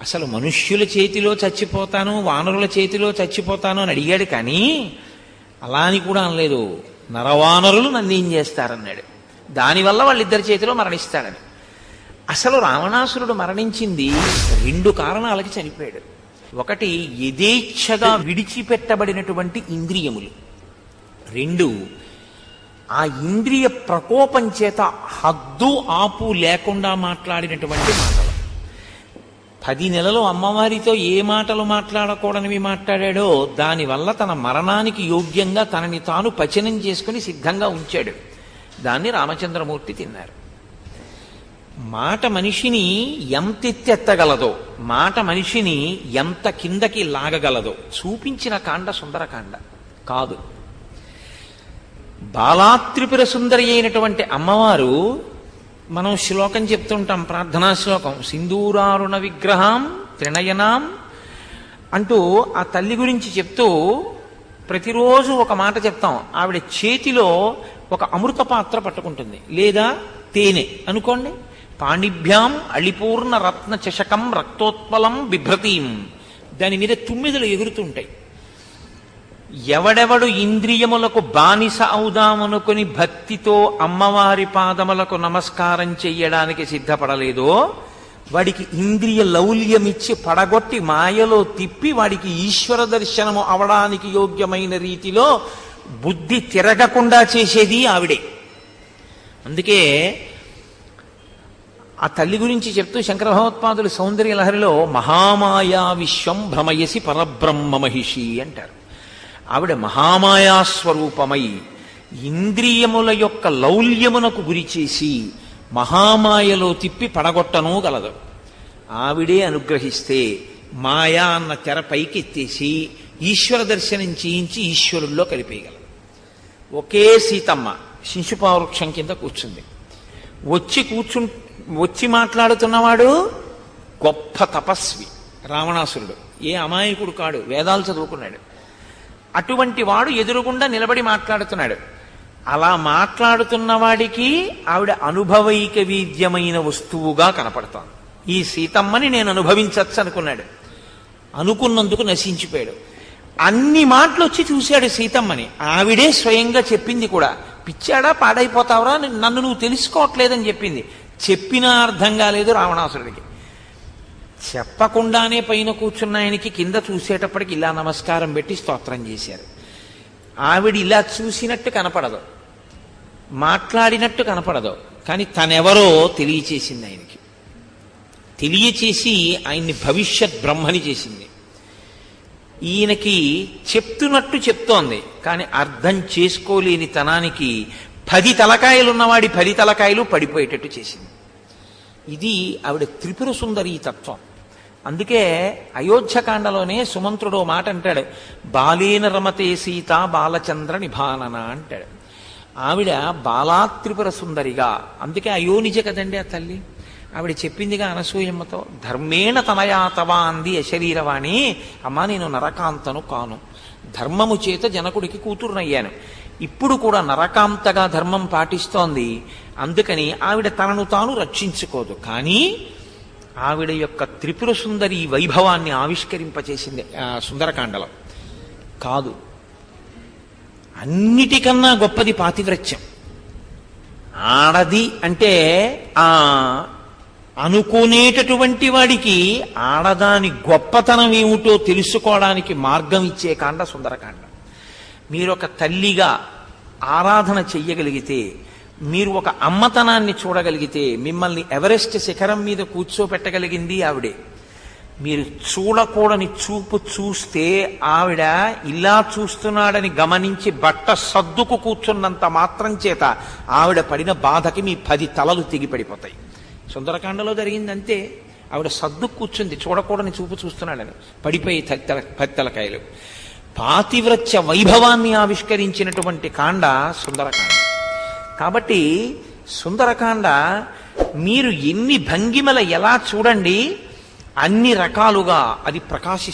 అసలు మనుష్యుల చేతిలో చచ్చిపోతాను వానరుల చేతిలో చచ్చిపోతాను అని అడిగాడు కానీ అలా అని కూడా అనలేదు. నరవానరులు నన్ను ఏం చేస్తారన్నాడు. దానివల్ల వాళ్ళిద్దరి చేతిలో మరణిస్తాడని. అసలు రావణాసురుడు మరణించింది రెండు కారణాలకి చనిపోయాడు. ఒకటి యథేచ్ఛగా విడిచిపెట్టబడినటువంటి ఇంద్రియములు. రెండు ఆ ఇంద్రియ ప్రకోపం చేత హద్దు ఆపు లేకుండా మాట్లాడినటువంటి మాటలు. పది నెలలు అమ్మవారితో ఏ మాటలు మాట్లాడకూడనివి మాట్లాడాడో దానివల్ల తన మరణానికి యోగ్యంగా తనని తాను పచనం చేసుకుని సిద్ధంగా ఉంచాడు. దాన్ని రామచంద్రమూర్తి తిన్నారు. మాట మనిషిని ఎంతెత్తెత్తగలదో మాట మనిషిని ఎంత కిందకి లాగగలదో చూపించిన కాండ సుందరకాండ. కాదు. బాలాత్రిపుర సుందరి అయినటువంటి అమ్మవారు మనం శ్లోకం చెప్తుంటాం ప్రార్థనా శ్లోకం. సింధూరారుణ విగ్రహం త్రిణయనాం అంటూ ఆ తల్లి గురించి చెప్తూ ప్రతిరోజు ఒక మాట చెప్తాం. ఆవిడ చేతిలో ఒక అమృత పాత్ర పట్టుకుంటుంది. లేదా తేనె. అనుకోండి. పాణిభ్యాం అళిపూర్ణ రత్న చషకం రక్తోత్పలం బిభ్రతీం. దాని మీద తుమ్మిదలు ఎగురుతుంటాయి. ఎవడెవడు ఇంద్రియములకు బానిస అవుదామనుకుని భక్తితో అమ్మవారి పాదములకు నమస్కారం చెయ్యడానికి సిద్ధపడలేదో వాడికి ఇంద్రియ లౌల్యమిచ్చి పడగొట్టి మాయలో తిప్పి వాడికి ఈశ్వర దర్శనము అవడానికి యోగ్యమైన రీతిలో బుద్ధి తిరగకుండా చేసేది ఆవిడే. అందుకే ఆ తల్లి గురించి చెప్తూ శంకర భగవత్పాదులు సౌందర్య లహరిలో మహామాయా విశ్వం భ్రమయసి పరబ్రహ్మ మహిషి అంటారు. ఆవిడ మహామాయా స్వరూపమై ఇంద్రియముల యొక్క లౌల్యమునకు గురి చేసి మహామాయలో తిప్పి పడగొట్టను గలదు ఆవిడే అనుగ్రహిస్తే మాయా అన్న తెర పైకెత్తేసి ఈశ్వర దర్శనం చేయించి ఈశ్వరుల్లో కలిపేయగలదు ఒకే సీతమ్మ శిశుపావృక్షం కింద కూర్చుంది. వచ్చి కూర్చు వచ్చి మాట్లాడుతున్నవాడు గొప్ప తపస్వి రావణాసురుడు. ఏ అమాయకుడు కాడు వేదాలు చదువుకున్నాడు. అటువంటి వాడు ఎదురుగుండా నిలబడి మాట్లాడుతున్నాడు. అలా మాట్లాడుతున్న వాడికి ఆవిడ అనుభవైక వీద్యమైన వస్తువుగా కనపడతాను. ఈ సీతమ్మని నేను అనుభవించచ్చు అనుకున్నాడు. అనుకున్నందుకు నశించిపోయాడు. అన్ని మాటలు వచ్చి చూశాడు సీతమ్మని. ఆవిడే స్వయంగా చెప్పింది కూడా పిచ్చాడా పాడైపోతావురా నన్ను నువ్వు తెలుసుకోవట్లేదని చెప్పింది. చెప్పినా అర్థం కాలేదు రావణాసురుడికి. చెప్పకుండానే పైన కూర్చున్న ఆయనకి కింద చూసేటప్పటికి ఇలా నమస్కారం పెట్టి స్తోత్రం చేశారు. ఆవిడ ఇలా చూసినట్టు కనపడదు. మాట్లాడినట్టు కనపడదు. కానీ తనెవరో తెలియచేసింది ఆయనకి. తెలియచేసి ఆయన్ని భవిష్యత్ బ్రహ్మని చేసింది. ఈయనకి చెప్తున్నట్టు చెప్తోంది. కానీ అర్థం చేసుకోలేని తనానికి పది తలకాయలున్నవాడి పది తలకాయలు పడిపోయేటట్టు చేసింది. ఇది ఆవిడ త్రిపుర సుందరి తత్వం. అందుకే అయోధ్యకాండలోనే సుమంత్రుడు మాట అంటాడు. బాలీన రమతే సీత బాలచంద్ర నిభానన అంటాడు. ఆవిడ బాలాత్రిపుర సుందరిగా అందుకే అయోనిజ కదండి ఆ తల్లి? ఆవిడ చెప్పిందిగా అనసూయమ్మతో ధర్మేణ తనయాతవా అంది అశరీరవాణి అమ్మా నేను నరకాంతను కాను. ధర్మము చేత జనకుడికి కూతురునయ్యాను. ఇప్పుడు కూడా నరకాంతగా ధర్మం పాటిస్తోంది. అందుకని ఆవిడ తనను తాను రక్షించుకోదు. కానీ ఆవిడ యొక్క త్రిపుర సుందరి వైభవాన్ని ఆవిష్కరింపచేసింది ఆ సుందరకాండలో. కాదు. అన్నిటికన్నా గొప్పది పాతివ్రత్యం. ఆడది అంటే ఆ అనుకునేటటువంటి వాడికి ఆడదాని గొప్పతనం ఏమిటో తెలుసుకోవడానికి మార్గం ఇచ్చే కాండ సుందరకాండ. మీరు ఒక తల్లిగా ఆరాధన చెయ్యగలిగితే మీరు ఒక అమ్మతనాన్ని చూడగలిగితే మిమ్మల్ని ఎవరెస్ట్ శిఖరం మీద కూర్చోపెట్టగలిగింది ఆవిడే. మీరు చూడకూడని చూపు చూస్తే ఆవిడ ఇలా చూస్తున్నాడని గమనించి బట్ట సర్దుకు కూర్చున్నంత మాత్రం చేత ఆవిడ పడిన బాధకి మీ పది తలలు తెగిపడిపోతాయి. సుందరకాండలో జరిగింది అంతే ఆవిడ సర్దు కూర్చుంది చూడకూడని చూపు చూస్తున్నాడని. పడిపోయి తల పది పాతివ్రత్య వైభవాన్ని ఆవిష్కరించినటువంటి కాండ సుందరకాండ. కాబట్టి సుందరకాండ మీరు ఎన్ని భంగిమల ఎలా చూడండి అన్ని రకాలుగా అది ప్రకాశి